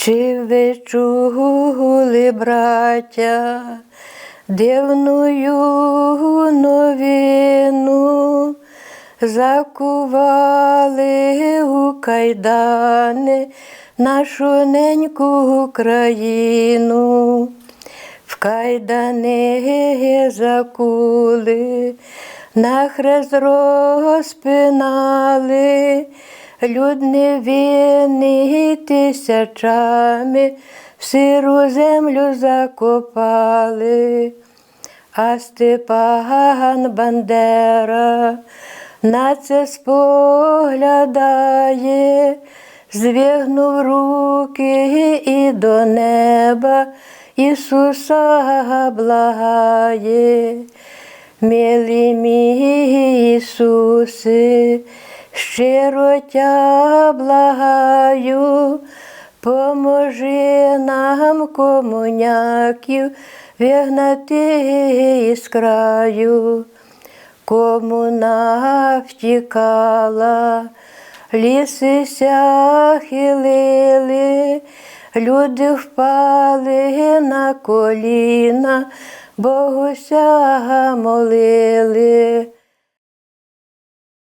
Чи ви чули, браття, дивною новину, закували у кайдани нашу неньку Україну, в кайдани закули, на хрест розпинали, люд невинний тисячами в сиру землю закопали. А Степан Бандера на це споглядає, звігнув руки і до неба Ісуса благає. Милий мій Ісусе, щиро тя благаю, поможи нам комуняків вигнати із краю, комуна втікала, ліси ся хилили, люди впали на коліна, Богуся молили.